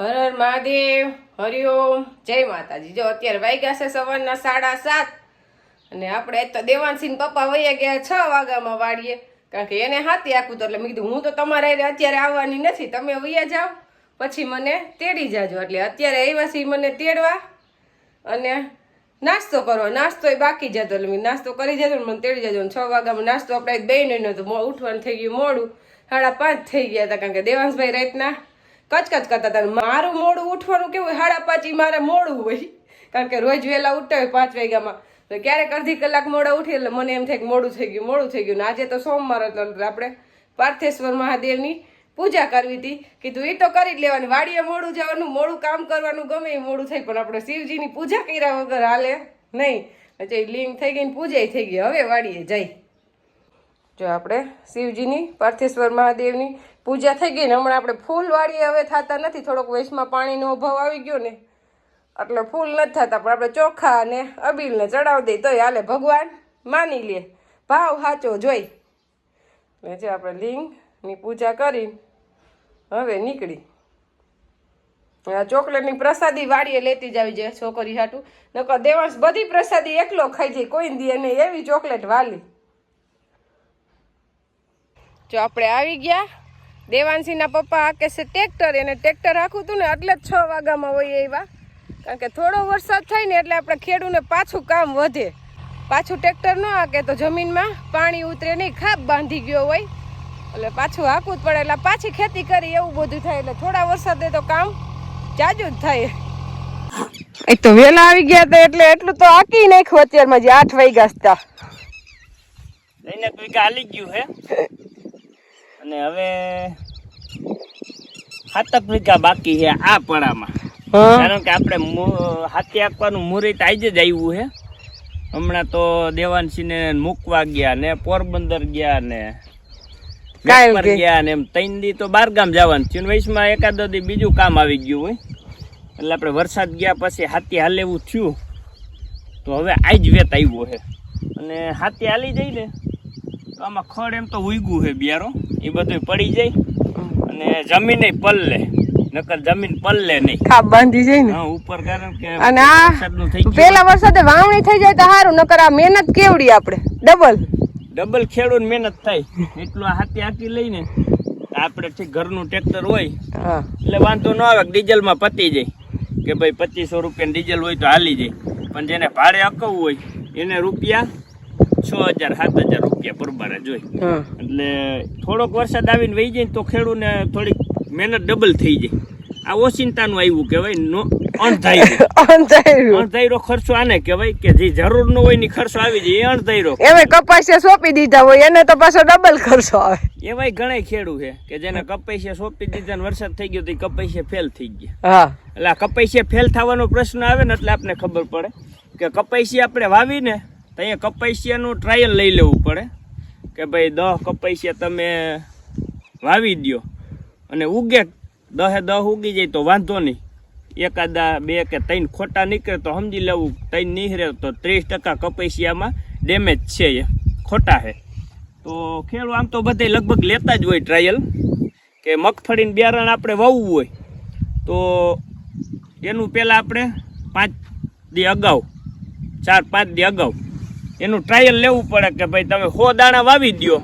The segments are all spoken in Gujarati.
હર હર મહાદેવ હરિઓમ જય માતાજી. જો અત્યારે વાગ્યા છે સવારના સાડા સાત. અને આપણે તો દેવાનસિંહ પપ્પા વૈયા ગયા છ વાગ્યામાં વાળીએ કારણ કે એને હાથી આખું તો એટલે મેં કીધું, હું તો તમારે અત્યારે આવવાની નથી. તમે વૈયા જાઓ. પછી મને તેડી જાજો. એટલે અત્યારે આવ્યા છે મને તેડવા. અને નાસ્તો કરો નાસ્તો એ બાકી જતો એટલે મેં નાસ્તો કરી જતો મને તેડી જજો. છ વાગ્યામાં નાસ્તો આપણે બે નહીં નહોતું મો- ઉઠવાનું થઈ ગયું, મોડું. સાડા પાંચ થઈ ગયા હતા. કારણ કે દેવાંશભાઈ રાતના કચકચ કરતા હતા. મારું મોડું ઉઠવાનું કેવું હોય? સાડા પાંચ મારે મોડું હોય. કારણ કે રોજ વહેલા ઉઠતા હોય પાંચ વાગ્યામાં. તો ક્યારેક અડધી કલાક મોડા ઉઠી એટલે મને એમ થાય કે મોડું થઈ ગયું, મોડું થઈ ગયું. આજે તો સોમવાર હતો આપણે પાર્થેશ્વર મહાદેવની પૂજા કરવી હતી. કીધું એ તો કરી જ લેવાની. વાડીએ મોડું જવાનું, મોડું કામ કરવાનું, ગમે એ મોડું થઈ પણ આપણે શિવજીની પૂજા કર્યા વગર હાલે નહીં. પછી લિંગ થઈ ગઈ પૂજાય થઈ ગઈ. હવે વાડીએ જઈ. જો આપણે શિવજીની, પાર્થેશ્વર મહાદેવની પૂજા થઈ ગઈ ને હમણાં આપણે ફૂલવાળી હવે થતા નથી, થોડોક વેશમાં પાણીનો અભાવ આવી ગયો ને. એટલે ફૂલ નથી થતા, પણ આપણે ચોખા અને અબીલને ચડાવી દઈએ, તોય હાલે. ભગવાન માની લે, ભાવ સાચો જોઈ. એટલે જે આપણે લિંગની પૂજા કરી, હવે નીકળી. આ ચોકલેટની પ્રસાદી વાડીએ લેતી જ આવી જાય છોકરી હાટું. નકર દેવાંશ બધી પ્રસાદી એકલો ખાઈ જાય, કોઈ દે નહીં એવી ચોકલેટ વાલી. જો આપણે આવી ગયા દેવાંશીના પપ્પા હાકે છે ટ્રેક્ટર એને ટ્રેક્ટર હાંકું હતું ને એટલે જ છ વાગ્યામાં હોય એવા કારણ કે થોડો વરસાદ થાય ને એટલે આપણે ખેડૂને પાછું કામ વધે. પાછું ટ્રેક્ટર ન હાકે તો જમીનમાં પાણી ઉતરે નહીં ખાપ બાંધી ગયો હોય. એટલે પાછું હાકવું જ પડે એટલે પાછી ખેતી કરી એવું બધું થાય એટલે થોડા વરસાદે તો કામ જાજુ જ થાય. એ તો વેલા આવી ગયા હતા એટલે એટલું તો આકી નાખ્યું અત્યારમાં જે આઠ વાગ્યા હતા. ગયું હે. અને હવે હાતક વીઘા બાકી છે આ પડામાં. કારણ કે આપણે હાથી આપવાનું મુહૂર્ત આજે જ આવ્યું છે. હમણાં તો દેવાનસિંહને મૂકવા ગયા ને પોરબંદર ગયા ને? ગયા ને એમ. ત્રણ દી તો બારગામ જવાનું છે વૈશમાં એકાદ દી બીજું કામ આવી ગયું હોય. એટલે આપણે વરસાદ ગયા પછી હાથી હાલેવું થયું. તો હવે આજ વેત આવ્યો છે. અને હાથી હાલી જઈને ને. તો આમાં ખડ એમ તો ઉગ્યું છે બિયારો. એ બધું પડી જાય અને જમીન પલ્લે. નકર જમીન પલ્લે નહીં. ખા બાંધી જાય ને. હા ઉપર કારણ કે અને આ પેલા વરસાદે વાવણી થઈ જાય તો સારું નકર આ મહેનત કેવડી આપણે? ડબલ. ડબલ ખેડૂત મહેનત થાય. એટલું હાથી હાકી લઈને આપણે ઠીક ઘરનું ટ્રેક્ટર હોય હા. એટલે વાંધો ન આવે ડીઝલમાં પતી જાય. કે ભાઈ પચીસો રૂપિયા ડીઝલ હોય તો હાલી જાય. પણ જેને ભાડે અકવવું હોય એને રૂપિયા છ હજાર સાત હજાર રૂપિયા પરબારે જોઈ. એટલે થોડોક વરસાદ આવીને વહી જાય તો ખેડૂને થોડીક મહેનત ડબલ થઈ જાય. આ ઓચિંતાનું આવ્યું કહેવાય નો ખર્ચો આને કહેવાય કે જે જરૂર નો હોયની ખર્ચો આવી જાય એ અણધાર્યો એમે કપાસિયા સોંપી દીધા હોય એને તો પાછો ડબલ ખર્ચો આવે. એવાય ઘણા ખેડૂ છે કે જેને કપાસિયા સોંપી દીધા ને વરસાદ થઈ ગયો તો એ કપાસિયા ફેલ થઈ ગયા. એટલે આ કપાસિયા ફેલ થવાનો પ્રશ્ન આવે ને એટલે આપને ખબર પડે કે કપાસિયા આપણે વાવીને તો અહીંયા કપાસિયાનું ટ્રાયલ લઈ લેવું પડે. કે ભાઈ દહ કપાસિયા તમે વાવી દ્યો. અને ઉગે, દહે દહ ઉગી જાય તો વાંધો નહીં. એકાદા બે કે ત્રણ ખોટા નીકળે તો સમજી લેવું, ત્રણ નીકળે તો ત્રીસ ટકા કપાસિયામાં ડેમેજ છે એ, ખોટા છે તો ખેડૂ આમ તો બધે લગભગ લેતા જ હોય ટ્રાયલ કે મગફળીનું બિયારણ આપણે વાવવું હોય. તો એનું પહેલાં આપણે પાંચ દી અગાઉ, ચાર પાંચ દી અગાઉ એનું ટ્રાયલ લેવું પડે કે ભાઈ તમે હો દાણા વાવી દ્યો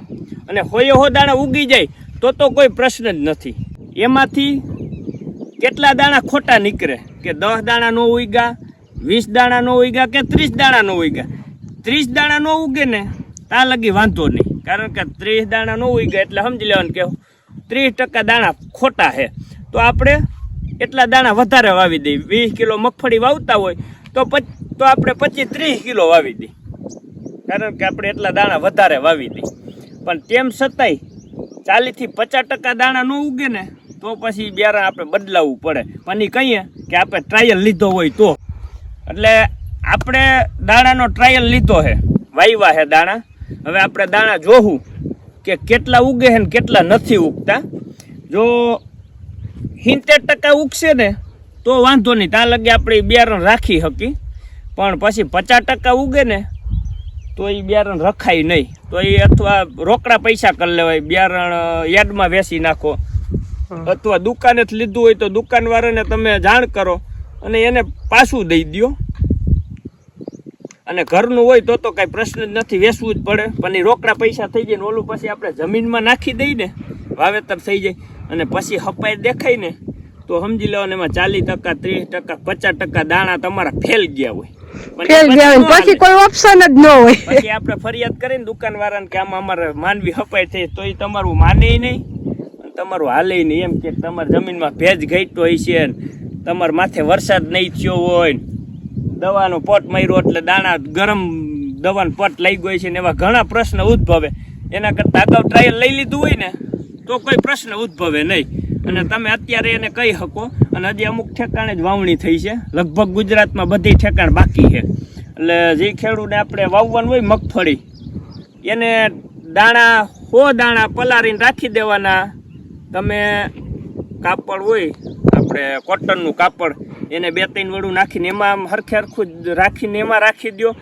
અને હોએ હો દાણા ઉગી જાય તો તો કોઈ પ્રશ્ન જ નથી. એમાંથી કેટલા દાણા ખોટા નીકળે? કે દસ દાણા નો ઉગ્યા, વીસ દાણા નો ઉગ્યા કે ત્રીસ દાણા નો ઉગ્યા? ત્રીસ દાણા નો ઉગે ને ત્યાં લગી વાંધો નહીં. કારણ કે ત્રીસ દાણા નો ઉગ્યા એટલે સમજી લેવાનું કે ત્રીસ ટકા દાણા ખોટા છે. તો આપણે એટલા દાણા વધારે વાવી દઈએ. વીસ કિલો મગફળી વાવતા હોય તો તો આપણે પચીસ ત્રીસ કિલો વાવી દઈએ. કારણ કે આપણે એટલા દાણા વધારે વાવી દઈએ પણ તેમ છતાંય ચાલીસથી પચાસ ટકા દાણા ન ઉગે ને, તો પછી બિયારણ આપણે બદલાવવું પડે. પણ એ કહીએ કે આપણે ટ્રાયલ લીધો હોય તો. એટલે આપણે દાણાનો ટ્રાયલ લીધો છે વાવ્યા છે દાણા. હવે આપણે દાણા જોવું કે કેટલા ઉગે છે ને કેટલા નથી ઉગતા. જો સિત્તેર ટકા ઉગશે ને, તો વાંધો નહીં. ત્યાં લગે આપણે બિયારણ રાખી શકી પણ પછી પચાસ ટકા ઉગે ને તો એ બિયારણ રખાય નહીં. તો એ અથવા રોકડા પૈસા કરી લેવાય. બિયારણ યાર્ડમાં વેચી નાખો. અથવા દુકાને જ લીધું હોય તો દુકાનવાળાને તમે જાણ કરો અને એને પાછું દઈ દ્યો. અને ઘરનું હોય તો તો કાંઈ પ્રશ્ન જ નથી વેચવું જ પડે. પણ એ રોકડા પૈસા થઈ જાય ને ઓલું પછી આપણે જમીનમાં નાખી દઈ ને વાવેતર થઈ જાય. અને પછી હપાઈ દેખાય ને તો સમજી લેવાનું એમાં ચાલીસ ટકા ત્રીસ ટકા પચાસ ટકા દાણા તમારા ફેલ ગયા હોય. ફેલ ગયા હોય પછી કોઈ ઓપ્શન જ ન હોય. પછી આપણે ફરિયાદ કરીને દુકાનવાળાને કે આમાં અમારે માનવી હપાય છે તો એ તમારું માને નહીં. તમારું હાલે નહીં એમ કે તમારી જમીનમાં ભેજ ઘટ્યો હોય છે તમારા માથે વરસાદ નહીં થયો હોય ને. દવાનો પટ માર્યો એટલે દાણા ગરમ દવાનો પોટ લઈ ગયો છે ને એવા ઘણા પ્રશ્ન ઉદ્ભવે. એના કરતાં અગાઉ ટ્રાયલ લઈ લીધું હોય ને તો કોઈ પ્રશ્ન ઉદ્ભવે નહીં. અને તમે અત્યારે એને કહી શકો. અને હજી અમુક ઠેકાણે જ વાવણી થઈ છે. લગભગ ગુજરાતમાં બધી ઠેકાણ બાકી છે. એટલે જે ખેડૂતને આપણે વાવવાનું હોય મગફળી, એને દાણા, હો દાણા પલાળીને રાખી દેવાના. તમે કાપડ હોય, આપણે કોટનનું કાપડ, એને બે ત્રણ વડું નાખીને એમાં હરખું જ રાખીને એમાં રાખી દ્યો.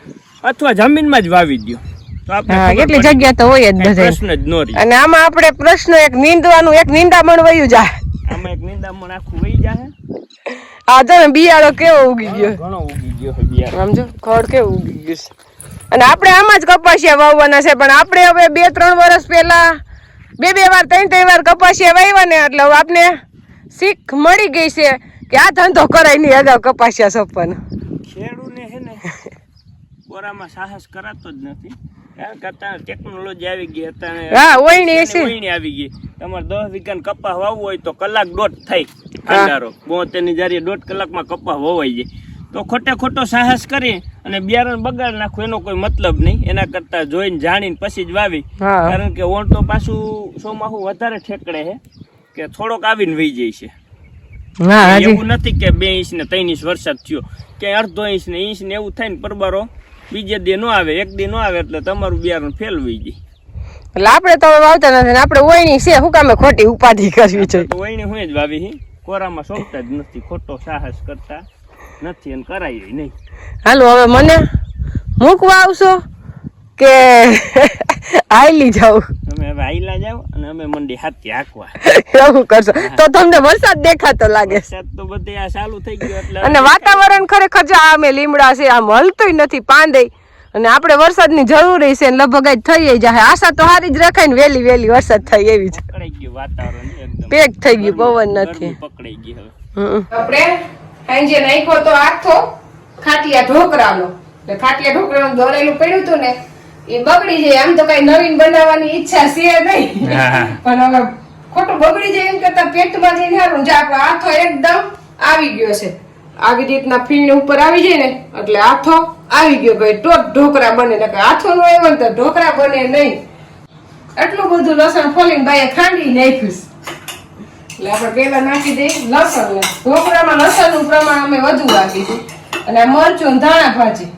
અથવા જમીનમાં જ વાવી દ્યો. કેટલી જગ્યા તો હોય જ પ્રશ્ન જ નોરી અને આમાં આપણે પ્રશ્ન એક નીંદવાનું એક નીંદામણ વયું જાય. આમાં એક નીંદામણ આખું વહી જાય આ તો બિયારો કેવો ઉગી ગયો? ઘણો ઉગી ગયો છે બિયારો સમજો ખડ કેવો ઉગી ગયો છે. અને આપણે આમાં જ કપાસિયા વાવવાના છે પણ આપણે હવે બે ત્રણ વર્ષ પહેલા બે બે વાર ત્રણ ત્રણ વાર કપાસિયા વાવ્યા ને એટલે હવે આપણે શીખ મળી ગઈ છે કે આ ધંધો કરાય નહીં અગાઉ કપાસિયા સોંપવાનો. ખેડૂને હે ને કોરામાં સાહસ કરાતો જ નથી. ટેકનોલોજી આવી ગઈ હા ઓયણી છે વહીણી આવી ગઈ. તમારે દસ વીઘાને કપા વાવવો હોય તો કલાક દોઢ થાય અંધારો બોતેરની જારી દોઢ કલાકમાં કપા વવાઈ જાય. તો ખોટે ખોટો સાહસ કરી અને બિયારણ બગાડ નાખો એનો કોઈ મતલબ નહીં. એના કરતા જોઈને જાણીને પછી જ વાવી. કારણ કે ઓણ તો પાછું સોમાહું વધારે ઠેકડે છે કે થોડોક આવીને વહી જાય છે. એવું નથી કે બે ઇંચ ને ત્રણ ઇંચ વરસાદ થયો કે અડધો ઇંચ ને ઇંચ ને એવું થાય ને પરબારો. બીજે દે નો આવે એક દી નો આવે એટલે તમારું બિયારણ ફેલવી જાય એટલે આપણે તો વાવતા નથી આપણે ઓયણી છે શું કામે ખોટી ઉપાધિ કરવી છે વહીને હું જ વાવી કોરામાં સોંપતા જ નથી ખોટો સાહસ કરતા નથી અને કરાય નહીં. હાલો હવે મને મૂકવા આવશો કે હાલી જાવ તમે આઈલા જાઓ અને અમે મંડી હાથી હાકવા. એવું કરશો. તો તમને વરસાદ દેખાતો લાગે. વરસાદ તો બધે આ ચાલુ થઈ ગયો એટલે અને વાતાવરણ ખરેખર જો આ અમે લીમડા છે આમ હલતુંય નથી પાંદે. અને આપણે વરસાદની જરૂર છે લગભગ જ થઈ જાય આશા તો સારી જ રખાય ને વેલી વેલી વરસાદ થાય એવી જ. પકડાઈ ગયું વાતાવરણ પેક થઈ ગયું પવન નથી. પકડાઈ ગયું હવે. આપણે સાંજે નાખ્યો તો આખો ખાટિયા ઢોકરાનો એટલે ખાટિયા ઢોકરાનું દોરેલું પડ્યું હતું ને એ બગડી જાય આમ તો કઈ નવીન બનાવવાની ઈચ્છા છે નહીં. પણ હવે ખોટું બગડી જાય એમ કરતા પેટમાં જઈને સારું જે આપણો હાથો એકદમ આવી ગયો છે. આવી રીતના ફીણ ઉપર આવી જાય ને એટલે હાથો આવી ગયો ભાઈ તો ઢોકરા બને ને હાથો નો આવ્યો ને તો ઢોકરા બને નહીં. એટલું બધું લસણ ફોલીને ભાઈએ ખાંડી નાખ્યું એટલે આપણે પેલા નાખી દઈએ લસણ ને ઢોકળામાં લસણનું પ્રમાણ અમે વધુ આપીશું અને મરચું ધાણા ભાજી.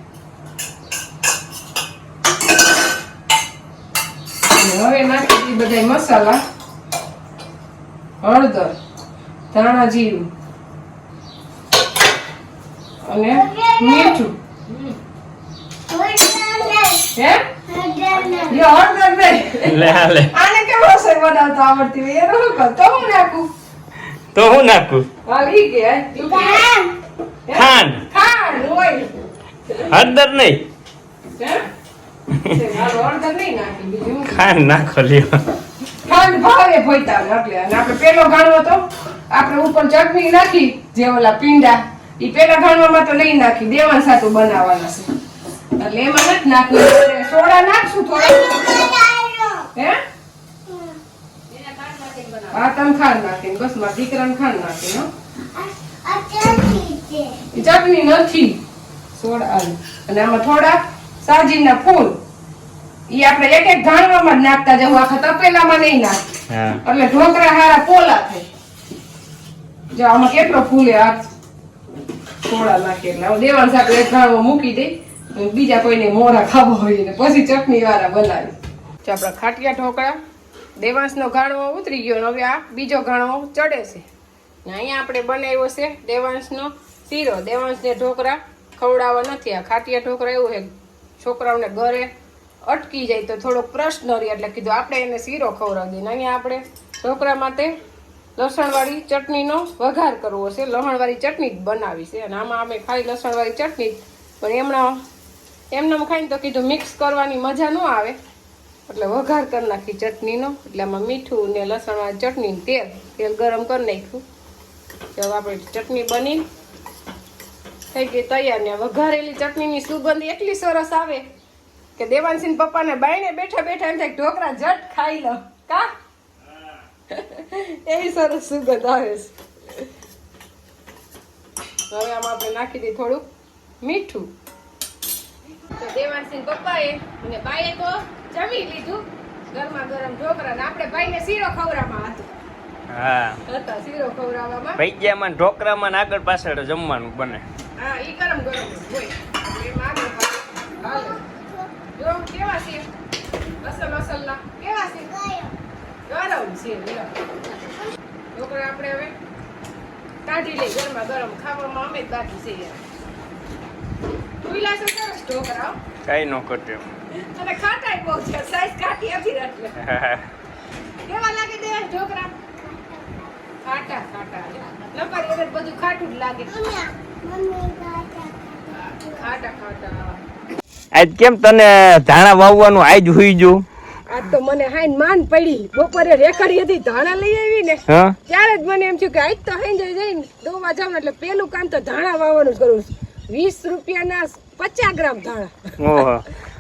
અને હવે નાખી બધા મસાલા હળદર ધાણા જીરું અને મીઠું. હે? હળદર નહીં. લે લે. આને બનાવતા આવડતી હોય? એનું કર તો હું નાખું? તો હું નાખું? ઈ કે કે. ખાંડ. ખાંડ હોય. હળદર નહીં હે? તે હાલો, હળદર નહીં નાખી, બીજું હું. ખાંડ નાખો લ્યો. ખાંડ ભાવે ભોયતા એટલે આપણે પેલો ગાણો તો આપણે ઉપર ચટણી નાખી, જે ઓલા પીંડા એ પેલા ગાણવામાં તો નહીં નાખી દેવાન સાતું બનાવવાના છે. એટલે એમાં સોડા નાખશું હે? હા, તમે ખાંડ બસ, મારા દીકરાને ખાંડ નાખીને ચટણી નથી. સોડા અને આમાં થોડા સાજીના ફૂલ. ઈ આપણે એક એક ઘાણવામાં જ નાખતા જવું આખા તપેલામાં નહીં નાખ હા. એટલે ઢોકળા હારા પોલા થાય જો આમાં કેટલો ફૂલે આ થોડા નાખે એટલે હવે દેવાણ સાથે એક ઘાણવો મૂકી દઈ બીજા કોઈને મોરા ખાવા હોય ને પછી ચટણી વાળા બનાવી જો આપણા ખાટિયા ઢોકળા દેવાંશનો ઘાણવો ઉતરી ગયો ને હવે આ બીજો ઘાણો ચડે છે. ને અહીંયા આપણે બનાવ્યો છે દેવાંશનો શીરો. દેવાંશને ઢોકળા ખવડાવવા નથી. આ ખાટિયા ઢોકળા એવું છે. છોકરાઓને ઘરે અટકી જાય તો થોડોક પ્રશ્ન રહે એટલે કીધું, આપણે એને શીરો ખવડાવી દઈએ અહીંયા આપણે ઢોકળા માટે લસણવાળી ચટણીનો વઘાર કરવો છે. લસણવાળી ચટણી જ બનાવી છે અને આમાં અમે ખાલી લસણવાળી ચટણી પણ એમણા એમને ખાઈને તો કીધું, મિક્સ કરવાની મજા ન આવે. એટલે વઘાર કરી નાખી ચટણીનો. એટલે આમાં મીઠું ને લસણવાળી ચટણી તેલ તેલ ગરમ કરી નાખ્યું. તો આપણે ચટણી બની. થઈ ગઈ તૈયાર ને વઘારેલી ચટણીની સુગંધ એટલી સરસ આવે કે દેવાનસિંહ પપ્પાને બાઈને બેઠા બેઠા એમ થાય ઢોકરા જટ ખાઈ લો. કા? એ સરસ સુગંધ આવે છે. હવે આમાં આપણે નાખી દઈએ થોડુંક મીઠું. તો દેવાનસિંહ પપ્પાએ અને બાઈએ તો જમી લીધું. ગરમા ગરમ ઢોકરા ને આપણે ભાઈને શીરો ખવડાવવામાં હતો. હા. શીરો ખવડાવવામાં. ભૈયામાં ઢોકરામાં આગળ પાછળ જમવાનું બને. હા ઈ ગરમ ગરમ હોય. એમાં આગળ હાલે જો કેવા છે અસલ અસલના કેવા છે ગરમ છે. ઢોકળા આપણે હવે કાઢી લઈ ગરમા ગરમ ખાવામાં અમે જ બાકી છે યાર છે સરસ ઢોકળા હો. કઈ નો કટ્યો અને ખાટાઈ બહુ છે સાઈઝ કાઠી હતી એટલે કેવા લાગે દે ઢોકળા ખાટા ખાટા વગર બધું ખાટું જ લાગે ખાટા ખાટા આજ કેમ તને ધાણા વાવવાનું આજ હુઈ જો આજ તો મને હાઈન માન પડી. બપોરે રેખડી હતી ધાણા લઈ આવી ને ત્યારે જ મને એમ થયું કે આજ તો હાઈ જઈને દોવા જાવ એટલે પેલું કામ તો ધાણા વાવવાનું જ કરવું છે. વીસ રૂપિયાના પચાસ ગ્રામ ધાણા.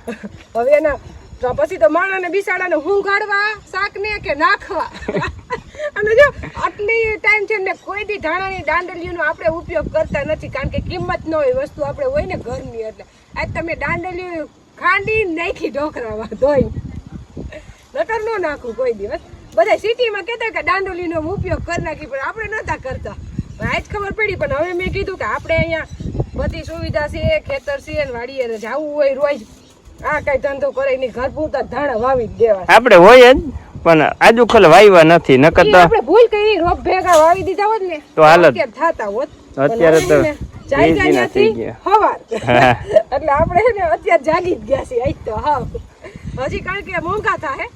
હવે એના તો પછી તો બિસાડા ને હું ગાડવા શાક ને કે નાખવા. અને જો, આટલી ટાઈમ છે ને કોઈ બી ધાણાની દાંડલીઓનો આપણે ઉપયોગ કરતા નથી, કારણ કે કિંમત ન હોય વસ્તુ આપણે હોય ને ઘરની, એટલે આજ તમે દાંડલીઓ ખાંડી નાખી ઢોકરામાં ધોઈ. નકર ન નાખું કોઈ દિવસ. બધા સિટીમાં કહેતા કે દાંડોલીનો ઉપયોગ કરી નાખી, પણ આપણે નતા કરતા. આજ ખબર પડી, પણ હવે મેં કીધું કે આપણે અહીંયા બધી સુવિધા છે, ખેતર છે ને વાડીએ જવું હોય રોજ. આ કઈ ધંધો કરે નહીં, ઘર પૂરતા ધાણા વાવી જ દેવા આપણે હોય જ પણ આજુ ખલ વાવ્યા નથી નકર તો આપણે ભૂલ કરી રોપ ભેગા વાવી દીધા હોત ને તો હાલત. થાતા હોત. અત્યારે તો જાગ્યા નથી હવાર. એટલે આપણે ને અત્યારે જાગી જ ગયા છીએ આજ તો હા હજી કારણ કે મોંઘા થાય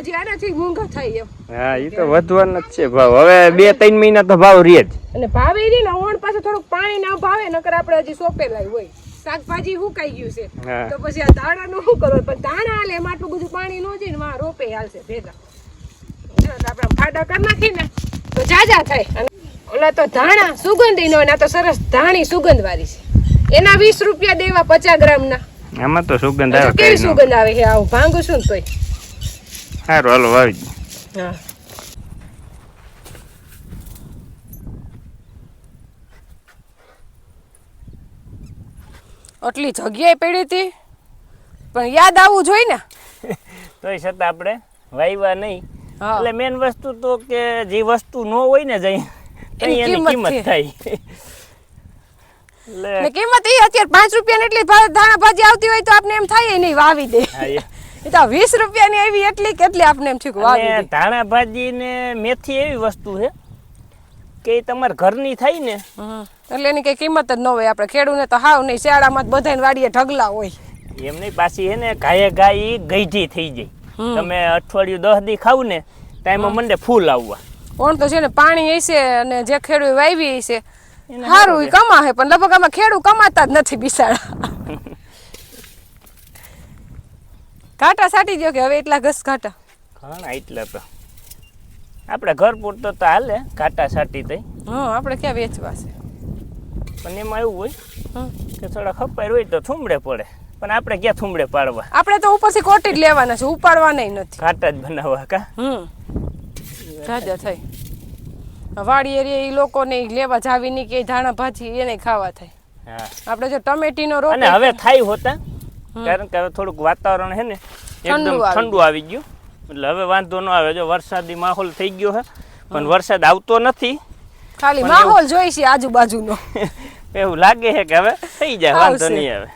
હજી આનાથી મોંઘા થાય એમ. હા એ તો વધવાનો જ છે ભાવ. હવે બે ત્રણ મહિના તો ભાવ રહે જ. અને ભાવે રહે ને ઓણ પાસે થોડુંક પાણી ના ભાવે નકર આપણે હજી સોંપેલા હોય. શાકભાજી હુકાઈ ગયું છે. તો પછી આ ધાણાનું શું કરો? પણ ધાણા હાલે એમાં આટલું બધું પાણી ન જાય ને માં રોપે હાલશે ભેગા. આપણે ખાડા કરી નાખી ને તો જાજા થાય. ઓલા તો ધાણા સુગંધી નો તો સરસ ધાણી સુગંધ વાળી છે. એના વીસ રૂપિયા દેવા પચાસ ગ્રામ ના આમાં તો સુગંધ આવે કેવી સુગંધ આવે? છે આવું ભાંગું છું ને તોય? સારું હાલો વાવી હા. આટલી જગ્યાએ પડી હતી. પણ યાદ આવવું જોઈએ ને. તોય છતાં આપણે વાવ્યા નહીં. એટલે મેન વસ્તુ તો કે જે વસ્તુ ન હોય ને જઈ એની કિંમત થાય. એટલે કિંમત એ અત્યારે પાંચ રૂપિયાની એટલી ધાણા ભાજી આવતી હોય તો આપણે એમ થાય નહીં વાવી દે. એ. તો વીસ રૂપિયાની આવી એટલી કેટલી આપણે એમ થયું ધાણા ભાજી ને મેથી એવી વસ્તુ છે. કે તમારા ઘરની થાય ને. એટલે એની કઈ કિંમત જ ન હોય. આપણે ખેડૂને તો હાવ નહીં શિયાળામાં બધાને વાડીએ ઢગલા હોય. એમ નહીં પાછી એને ગાયે ગાય ગઈઢી થઈ જાય. તમે અઠવાડિયું દસ દી ખાવ ને ટાઈમમાં મંડે ફૂલ આવવા. કોણ તો છે ને પાણી હશે અને જે ખેડૂત વાવી હશે સારું કમાશે પણ લગભગ આમાં ખેડૂત કમાતા જ નથી બિસાડા કાંટા સાટી દો કે હવે એટલા ઘસ કાંટા ઘણા એટલા તો. આપણે ઘર પૂરતો તો હાલે કાંટા સાટી થઈ હા આપણે ક્યાં વેચવા છે? પણ એમાં એવું હોય કે થોડા ખપાઈ હોય તો થુંબડે પડે. પણ આપણે ક્યાં થુંબડે પાડવા? આપણે તો ઉપરથી કોટી જ લેવાના છે ઉપાડવાના નથી. કાટા જ બનાવવા કા? હમ. જાજા થઈ. વાડી એરિયા એ લોકોને લેવા જાવી નહીં કે ધાણા ભાજી એને ખાવા થાય. આપણે જો ટમેટીનો રોપ અને હવે થાય હોતા કારણ કે હવે થોડુંક વાતાવરણ છે ને એકદમ ઠંડુ આવી ગયું. એટલે હવે વાંધો ન આવે. જો વરસાદી માહોલ થઈ ગયો છે પણ વરસાદ આવતો નથી. ખાલી માહોલ જોઈ છે આજુબાજુનો. એવું લાગે છે કે હવે થઈ જાય વાંધો. નહીં આવે.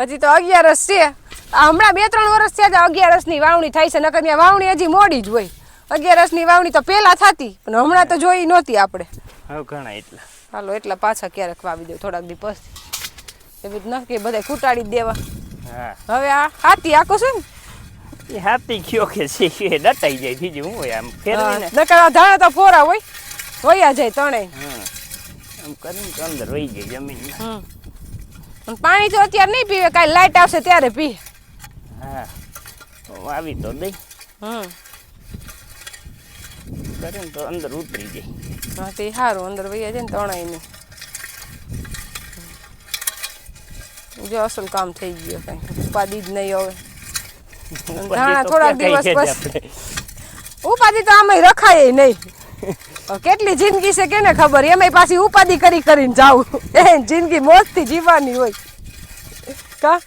હજી તો અગિયારસ છે. હમણાં બે ત્રણ વર્ષ થયા અગિયારસ અગિયારસની વાવણી થાય છે નકર ત્યાં વાવણી હજી મોડી જ હોય. અગિયારસની વાવણી તો પેલા થતી પણ હમણાં તો જોઈ નહોતી આપણે. હવે ઘણા એટલા. હાલો એટલા પાછા ક્યારેક વાવી દઉં થોડાક દી પછી. એવી ન કે બધા ખૂટાડી દેવા. હવે આ હાથી આખો છે ને? એ હાથી કયો કે એ દટાઈ જાય બીજું હું હોય આમ ફેરવીને નકર ધાણા તો ફોરા હોય વયા જાય ત્રણે હા આમ કરીને તો અંદર વહી જાય જમીન પણ પાણી તો અત્યારે નહીં પીવે કાંઈ લાઈટ આવશે ત્યારે પી હા આવી તો દઈ હમ કરીને તો અંદર ઉતરી જાય હા તે સારું અંદર વયા જાય ને ત્રણેય નહીં જો અસલ કામ થઈ ગયું કઈ ઉપાધિ જ નહીં હવે ધાણા થોડાક દિવસ પછી. ઉપાધિ તો આમાં રખાય નહીં. કેટલી જિંદગી છે કેને ખબર? એમાંય પાછી ઉપાધિ કરી કરીને જાવું એ જિંદગી મોજથી જીવવાની હોય. કા.